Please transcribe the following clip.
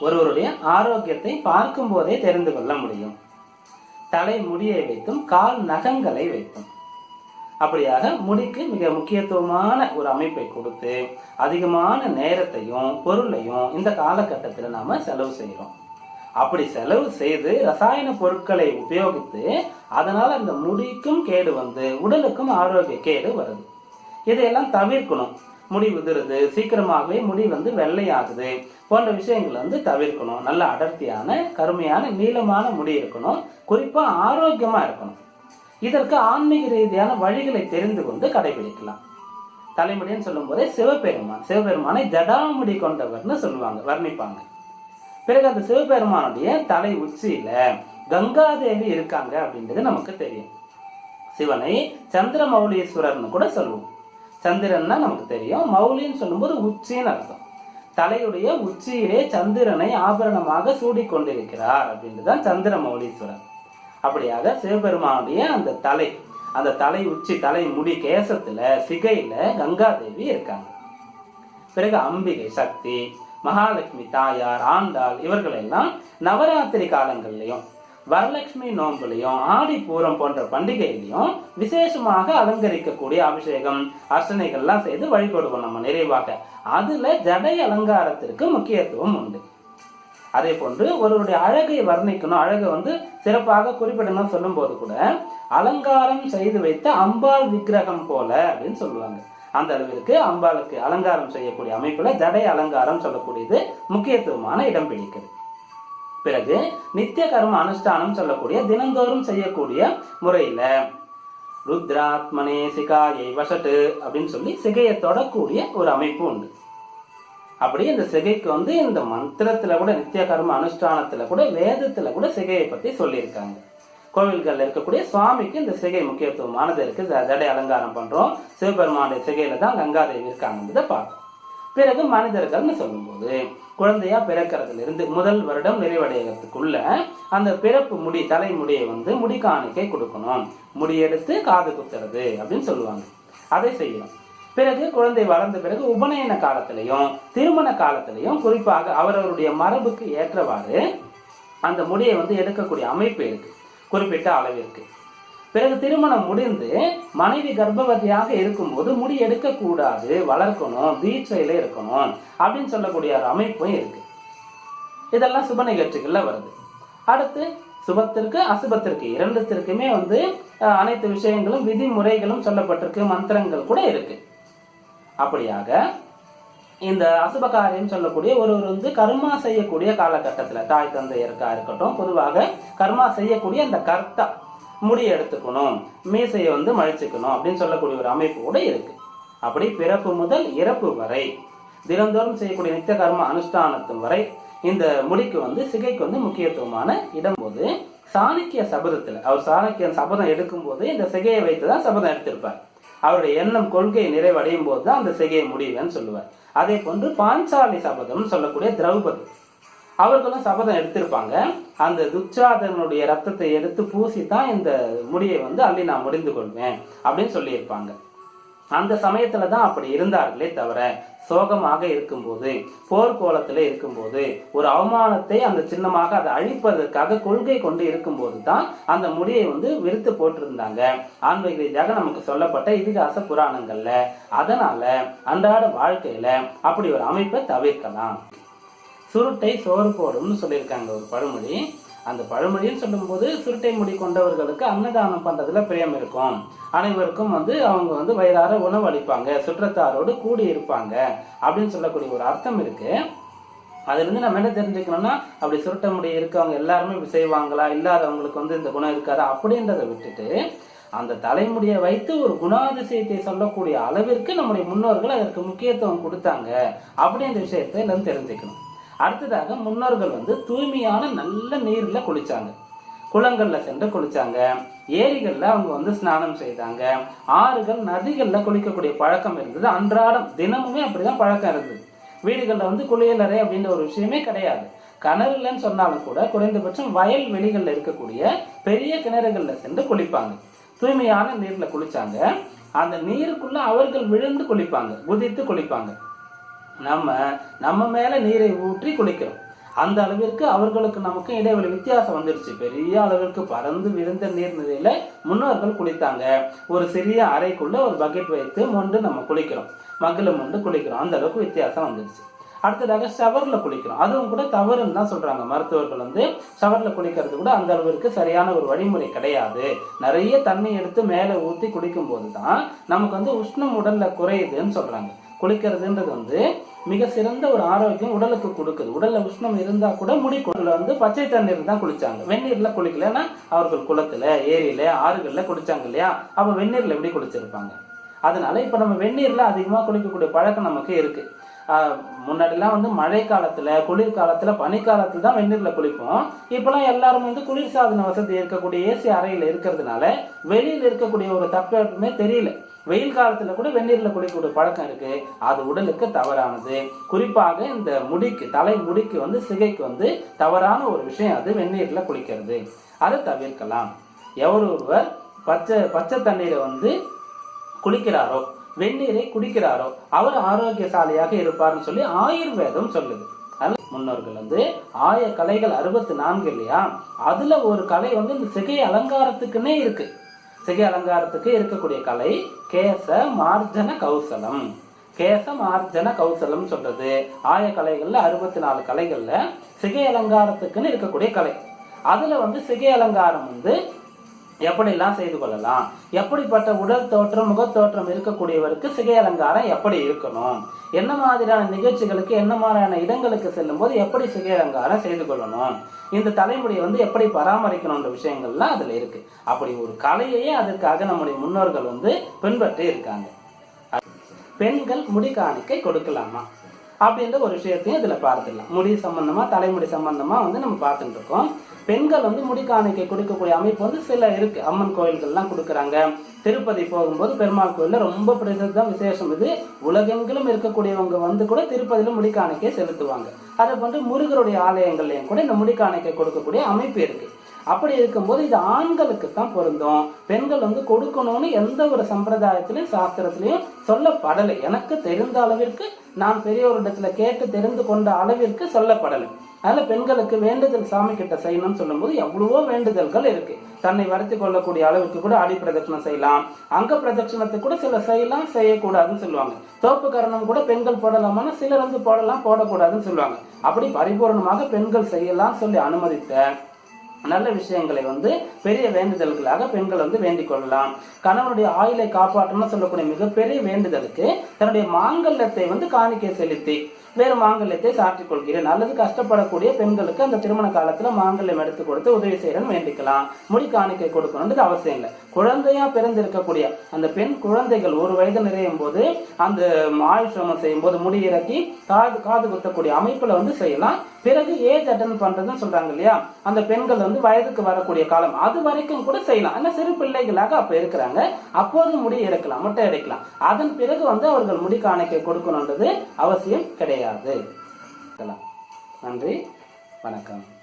ஒருவருடைய ஆரோக்கியத்தை பார்க்கும் போதே தெரிந்து கொள்ள முடியும். தலை முடியை வைத்தும் கால் நகங்களை வைத்தும். அப்படியாக முடிக்கு மிக முக்கியத்துவமான ஒரு அமைப்பை கொடுத்து அதிகமான நேரத்தையும் பொருளையும் இந்த காலகட்டத்தில் நாம செலவு செய்கிறோம் அப்படி செலவு செய்து ரசாயன பொருட்களை உபயோகித்து அதனால் அந்த முடிக்கும் கேடு வந்து உடலுக்கும் ஆரோக்கிய கேடு வருது. இதையெல்லாம் தவிர்க்கணும். முடி உதிருது. சீக்கிரமாகவே முடி வந்து வெள்ளையாகுது. போன்ற விஷயங்களை வந்து தவிர்க்கணும். நல்ல அடர்த்தியான கருமையான நீளமான முடி இருக்கணும். குறிப்பாக ஆரோக்கியமாக இருக்கணும். இதற்கு ஆன்மீக ரீதியான வழிகளை தெரிந்து கொண்டு கடைபிடிக்கலாம். தலைமுடின்னு சொல்லும் போதே சிவபெருமான். சிவபெருமானை ஜடாமுடி கொண்டவர்னு சொல்லுவாங்க வர்ணிப்பாங்க. பிறகு அந்த சிவபெருமானுடைய தலை உச்சியில கங்காதேவி இருக்காங்க அப்படின்றது நமக்கு தெரியும். சிவனை சந்திரமௌலீஸ்வரர்னு கூட சொல்லுவோம். சந்திரன்னா நமக்கு தெரியும். மௌலின்னு சொல்லும்போது உச்சின்னு அர்த்தம். தலையுடைய உச்சியிலே சந்திரனை ஆபரணமாக சூடிக்கொண்டிருக்கிறார் அப்படின்றதுதான் சந்திர மௌலீஸ்வரர். அப்படியாக சிவபெருமானுடைய அந்த தலை அந்த தலை உச்சி தலை முடி கேசத்துல சிகையில கங்காதேவி இருக்காங்க. பிறகு அம்பிகை சக்தி மகாலட்சுமி தாயார் ஆண்டாள் இவர்கள் எல்லாம் நவராத்திரி காலங்கள்லயும் வரலட்சுமி நோன்புலையும் ஆடி பூரம் போன்ற பண்டிகையிலையும் விசேஷமாக அலங்கரிக்கக்கூடிய அபிஷேகம் அர்ச்சனைகள்லாம் செய்து வழிபடுவோம் நம்ம நிறைவாக. அதுல ஜடை அலங்காரத்திற்கு முக்கியத்துவம் உண்டு. அதே போன்று ஒருவருடைய அழகை வர்ணிக்கணும். அழகை வந்து சிறப்பாக குறிப்பிடணும் சொல்லும்போது கூட அலங்காரம் செய்து வைத்த அம்பாள் விக்கிரகம் போல அப்படின்னு சொல்லுவாங்க. அந்த அளவிற்கு அம்பாளுக்கு அலங்காரம் செய்யக்கூடிய அமைப்புல ஜடை அலங்காரம் சொல்லக்கூடியது முக்கியத்துவமான இடம் பிடிக்கிறது. பிறகு நித்திய கர்ம அனுஷ்டானம் சொல்லக்கூடிய தினந்தோறும் செய்யக்கூடிய முறையில ருத்ராத்மனே சிகாயை வசட்டு அப்படின்னு சொல்லி சிகையை தொடக்கூடிய ஒரு அமைப்பு உண்டு. அப்படி இந்த சிகைக்கு வந்து இந்த மந்திரத்துல கூட நித்திய கர்ம அனுஷ்டானத்துல கூட வேதத்துல கூட சிகையை பத்தி சொல்லியிருக்காங்க. கோவில்களில் இருக்கக்கூடிய சுவாமிக்கு இந்த சிகை முக்கியத்துவமானது இருக்கு. ஜடை அலங்காரம் பண்றோம். சிவபெருமானுடைய சிகையில தான் கங்காதேவி இருக்காங்கன்றதை பார்த்தோம். பிறகு மனிதர்கள்னு சொல்லும்போது குழந்தையா பிறக்கிறதுலேருந்து முதல் வருடம் நிறைவடைகிறதுக்குள்ள அந்த பிறப்பு முடி தலைமுடியை வந்து முடி காணிக்கை கொடுக்கணும். முடி எடுத்து காது குத்துறது அப்படின்னு சொல்லுவாங்க. அதை செய்யணும். பிறகு குழந்தை வளர்ந்த பிறகு உபநயன காலத்திலையும் திருமண காலத்திலையும் குறிப்பாக அவரவருடைய மரபுக்கு ஏற்றவாறு அந்த முடியை வந்து எடுக்கக்கூடிய அமைப்பு இருக்கு. குறிப்பிட்ட அளவிற்கு. பிறகு திருமணம் முடிந்து மனைவி கர்ப்பவதியாக இருக்கும்போது முடி எடுக்கக்கூடாது வளர்க்கணும் தீட்சையில இருக்கணும் அப்படின்னு சொல்லக்கூடிய ஒரு அமைப்பும் இருக்கு. இதெல்லாம் சுப நிகழ்ச்சிகளில் வருது. அடுத்து சுபத்திற்கு அசுபத்திற்கு இரண்டுத்திற்குமே வந்து அனைத்து விஷயங்களும் விதிமுறைகளும் சொல்லப்பட்டிருக்கு மந்திரங்கள் கூட இருக்கு. அப்படியாக இந்த அசுப காரியம் சொல்லக்கூடிய ஒருவர் வந்து கர்மா செய்யக்கூடிய காலகட்டத்தில் தாய் தந்தையருக்கா இருக்கட்டும் பொதுவாக கர்மா செய்யக்கூடிய அந்த கர்த்தா முடி எடுத்துக்கணும். மீசையை வந்து மழிச்சுக்கணும் அப்படின்னு சொல்லக்கூடிய ஒரு அமைப்பு கூட இருக்கு. அப்படி பிறப்பு முதல் இறப்பு வரை தினந்தோறும் செய்யக்கூடிய நித்திய கர்ம அனுஷ்டானத்து வரை இந்த முடிக்கு வந்து சிகைக்கு வந்து முக்கியத்துவமான இடம் போது சாணக்கிய சபதத்தில் அவர் சாணக்கியன் சபதம் எடுக்கும்போது இந்த சிகையை வைத்து தான் சபதம் எடுத்திருப்பார். அவருடைய எண்ணம் கொள்கை நிறைவடையும் போது தான் அந்த சிகையை முடிவேன்னு சொல்லுவார். அதே போன்று பாஞ்சாலி சபதம் சொல்லக்கூடிய திரௌபதி. அவர்களும் சபதம் எடுத்திருப்பாங்க. அந்த துச்சாதனுடைய ரத்தத்தை எடுத்து பூசி தான் இந்த முடியை வந்து அள்ளி நான் முடிந்து கொள்வேன் அப்படின்னு சொல்லியிருப்பாங்க. அந்த சமயத்துல தான் அப்படி இருந்தார்களே தவிர சோகமாக இருக்கும்போது போர்க்கோலத்தில் இருக்கும்போது ஒரு அவமானத்தை அந்த சின்னமாக அதை அழிப்பதற்காக கொள்கை கொண்டு இருக்கும்போது தான் அந்த முடியை வந்து விரித்து போட்டிருந்தாங்க. ஆன்மீக ரீதியாக நமக்கு சொல்லப்பட்ட இதிகாச புராணங்கள்ல. அதனால அன்றாட வாழ்க்கையில அப்படி ஒரு அமைப்பை தவிர்க்கலாம். சுருட்டை சோறு போடும்னு சொல்லியிருக்காங்க ஒரு பழமொழி. அந்த பழமொழின்னு சொல்லும்போது சுருட்டை முடி கொண்டவர்களுக்கு அன்னதானம் பண்ணுறதுல பிரியம் இருக்கும். அனைவருக்கும் வந்து அவங்க வந்து வயிறார உணவு அளிப்பாங்க சுற்றத்தாரோடு கூடி இருப்பாங்க அப்படின்னு சொல்லக்கூடிய ஒரு அர்த்தம் இருக்கு. அதுலேருந்து நம்ம என்ன தெரிஞ்சுக்கணும்னா அப்படி சுருட்ட முடி இருக்கவங்க எல்லாருமே இப்படி செய்வாங்களா? இல்லாதவங்களுக்கு வந்து இந்த குணம் இருக்காதா? அப்படின்றத விட்டுட்டு அந்த தலைமுடியை வைத்து ஒரு குணாதிசயத்தை சொல்லக்கூடிய அளவிற்கு நம்முடைய முன்னோர்கள் அதற்கு முக்கியத்துவம் கொடுத்தாங்க அப்படின்ற விஷயத்தை எல்லாம் தெரிஞ்சுக்கணும். அடுத்ததாக முன்னோர்கள் வந்து தூய்மையான நல்ல நீரில் குளித்தாங்க குளங்களில் சென்று குளித்தாங்க ஏரிகளில் அவங்க வந்து ஸ்நானம் செய்தாங்க. ஆறுகள் நதிகளில் குளிக்கக்கூடிய பழக்கம் இருந்தது. அன்றாடம் தினமுமே அப்படிதான் பழக்கம் இருந்தது. வீடுகளில் வந்து குளியலறை அப்படின்ற ஒரு விஷயமே கிடையாது. கிணறுலன்னு சொன்னாலும் கூட குறைந்தபட்சம் வயல் வெளிகளில் இருக்கக்கூடிய பெரிய கிணறுகளில் சென்று குளிப்பாங்க. தூய்மையான நீரில் குளித்தாங்க அந்த நீருக்குள்ளே அவர்கள் விழுந்து குளிப்பாங்க. குதித்து குளிப்பாங்க. நம்ம நம்ம மேலே நீரை ஊற்றி குளிக்கிறோம். அந்த அளவிற்கு அவர்களுக்கு நமக்கு இடைவெளி வித்தியாசம் வந்துருச்சு. பெரிய அளவிற்கு பறந்து விருந்த நீர்நிலையில முன்னோர்கள் குளித்தாங்க. ஒரு சிறிய அறைக்குள்ள ஒரு பக்கெட் வைத்து மொண்டு நம்ம குளிக்கிறோம். மகிழ மொண்டு குளிக்கிறோம். அந்த அளவுக்கு வித்தியாசம் வந்துருச்சு. அடுத்ததாக ஷவரில் குளிக்கிறோம். அதுவும் கூட தவறுன்னு தான் சொல்கிறாங்க மருத்துவர்கள் வந்து ஷவரில் குளிக்கிறது கூட அந்த அளவிற்கு சரியான ஒரு வழிமுறை கிடையாது. நிறைய தண்ணி எடுத்து மேலே ஊற்றி குளிக்கும் போது தான் நமக்கு வந்து உஷ்ணம் உடலில் குறையுதுன்னு சொல்கிறாங்க குளிக்கிறதுன்றது வந்து மிக சிறந்த ஒரு ஆரோக்கியம் உடலுக்கு கொடுக்குது. உடல்ல உஷ்ணம் இருந்தா கூட முடி கொண்டுல வந்து பச்சை தண்ணீர் தான் குளிச்சாங்க. வெந்நீர்ல குளிக்கலன்னா அவர்கள் குளத்துல ஏரியில ஆறுகள்ல குளிச்சாங்க இல்லையா? அப்ப வெந்நீர்ல எப்படி குளிச்சிருப்பாங்க? அதனால இப்ப நம்ம வெந்நீர்ல அதிகமா குளிக்கக்கூடிய பழக்கம் நமக்கு இருக்கு. முன்னாடிலாம் வந்து மழை காலத்தில் குளிர் காலத்தில் பனிக்காலத்தில் தான் வெந்நீரில் குளிப்போம். இப்போலாம் எல்லாரும் வந்து குளிர்சாதன வசதி இருக்கக்கூடிய ஏசி அறையில் இருக்கிறதுனால வெளியில் இருக்கக்கூடிய ஒரு தப்பமே தெரியல. வெயில் காலத்தில் கூட வெந்நீரில் குளிக்கக்கூடிய பழக்கம் இருக்கு. அது உடலுக்கு தவறானது. குறிப்பாக இந்த முடிக்கு தலை முடிக்கு வந்து சிகைக்கு வந்து தவறான ஒரு விஷயம் அது வெந்நீரில் குளிக்கிறது. அதை தவிர்க்கலாம். எவர் ஒருவர் பச்சை பச்சை தண்ணீரை வந்து குளிக்கிறாரோ வெந்நீரை குடிக்கிறாரோ அவர் ஆரோக்கியசாலியாக இருப்பார்னு சொல்லி ஆயுர்வேதம் சொல்லுது. முன்னோர்கள் வந்து ஆய கலைகள் அறுபத்தி நான்கு இல்லையா? அதுல ஒரு கலை வந்து இந்த சிகை அலங்காரத்துக்குன்னே இருக்கு. சிகை அலங்காரத்துக்கு இருக்கக்கூடிய கலை கேச மார்ஜன கௌசலம். கேச மார்ஜன கௌசலம் சொல்றது. ஆய கலைகள்ல அறுபத்தி நாலு கலைகள்ல சிகை அலங்காரத்துக்குன்னு இருக்கக்கூடிய கலை. அதுல வந்து சிகை அலங்காரம் வந்து எப்படிலாம் செய்து கொள்ளலாம்? எப்படிப்பட்ட உடல் தோற்றம் முகத்தோற்றம் இருக்கக்கூடியவருக்கு சிகை அலங்காரம் எப்படி இருக்கணும்? என்ன மாதிரியான நிகழ்ச்சிகளுக்கு என்ன மாதிரியான இடங்களுக்கு செல்லும் போது எப்படி சிகை அலங்காரம் செய்து கொள்ளணும்? இந்த தலைமுடியை வந்து எப்படி பராமரிக்கணுன்ற விஷயங்கள்லாம் அதுல இருக்கு. அப்படி ஒரு கலையையே அதற்காக நம்முடைய முன்னோர்கள் வந்து பின்பற்றி இருக்காங்க. பெண்கள் முடி காணிக்கை கொடுக்கலாமா? அப்படின்ற ஒரு விஷயத்தையும் இதுல பார்த்துடலாம். முடி சம்பந்தமா தலைமுடி சம்பந்தமா வந்து நம்ம பார்த்துட்டு இருக்கோம். பெண்கள் வந்து முடி காணிக்கை கொடுக்கக்கூடிய அமைப்பு வந்து சில இருக்கு. அம்மன் கோயில்கள்லாம் கொடுக்குறாங்க. திருப்பதி போகும்போது பெருமாள் கோயிலில் ரொம்ப பிரசித்தம் விசேஷம். இது உலகெங்கிலும் இருக்கக்கூடியவங்க வந்து கூட திருப்பதியில் முடிக்காணிக்கை செலுத்துவாங்க. அதை போன்று முருகருடைய ஆலயங்கள்லையும் கூட இந்த முடிக்காணிக்கை கொடுக்கக்கூடிய அமைப்பு இருக்குது அப்படி இருக்கும்போது இது ஆண்களுக்கு தான் பொருந்தும். பெண்கள் வந்து கொடுக்கணும்னு எந்த ஒரு சம்பிரதாயத்திலையும் சாஸ்திரத்திலையும் சொல்லப்படலை. எனக்கு தெரிந்த அளவிற்கு நான் பெரியவரிடத்துல கேட்டு தெரிந்து கொண்ட அளவிற்கு சொல்லப்படலை. அதனால பெண்களுக்கு வேண்டுதல் சாமி கிட்ட செய்யணும்னு சொல்லும்போது எவ்வளவோ வேண்டுதல்கள் இருக்கு. தன்னை வருத்தி கொள்ளக்கூடிய அளவுக்கு கூட அடி பிரதட்சணம் செய்யலாம். அங்க பிரதட்சணத்தை கூட சில செய்யலாம் செய்யக்கூடாதுன்னு சொல்லுவாங்க. தோப்பு கரணம் கூட பெண்கள் போடலாமான்னு சிலர் வந்து போடலாம் போடக்கூடாதுன்னு சொல்லுவாங்க. அப்படி பரிபூர்ணமாக பெண்கள் செய்யலாம் சொல்லி அனுமதித்த நல்ல விஷயங்களை வந்து பெரிய வேண்டுதல்களாக பெண்கள் வந்து வேண்டிக் கொள்ளலாம். கணவனுடைய ஆயுளை காப்பாற்றணும்னு சொல்லக்கூடிய மிகப்பெரிய வேண்டுதலுக்கு தன்னுடைய மாங்கல்யத்தை வந்து காணிக்கை செலுத்தி வேறு மாங்கல்யத்தை சாற்றிக் கொள்கிறேன். அல்லது கஷ்டப்படக்கூடிய பெண்களுக்கு அந்த திருமண காலத்துல மாங்கல்யம் எடுத்து கொடுத்து உதவி செய்யறேன்னு வேண்டிக்கலாம். முடி காணிக்கை கொடுக்கணுன்றது அவசியம் இல்லை. குழந்தையா பிறந்திருக்கக்கூடிய அந்த பெண் குழந்தைகள் ஒரு வயது நிறையும் போது அந்த ஆயுஷமம் செய்யும் போது முடி இறக்கி காது காது குத்தக்கூடிய அமைப்புல வந்து செய்யலாம். பிறகு ஏஜ் அட்டன் பண்றதுன்னு சொல்றாங்க இல்லையா? அந்த பெண்கள் வந்து வயதுக்கு வரக்கூடிய காலம் அது வரைக்கும் கூட செய்யலாம். ஆனா சிறு பிள்ளைகளாக அப்ப இருக்கிறாங்க. அப்போது முடி இறக்கலாம் முட்டை இறக்கலாம் அதன் பிறகு வந்து அவர்கள் முடி காணிக்கை கொடுக்கணுன்றது அவசியம் கிடையாது. கிடையாது நன்றி. வணக்கம்.